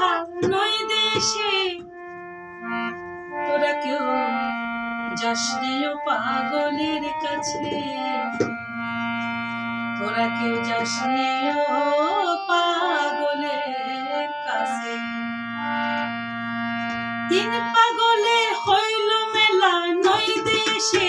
কথা নই দেশে তোরা কেউ যাস ও পাগলের কাছে। তোরা কেউ যাস ও পাগলের কাছে। তিন পাগলে হইল মেলা নই দেশে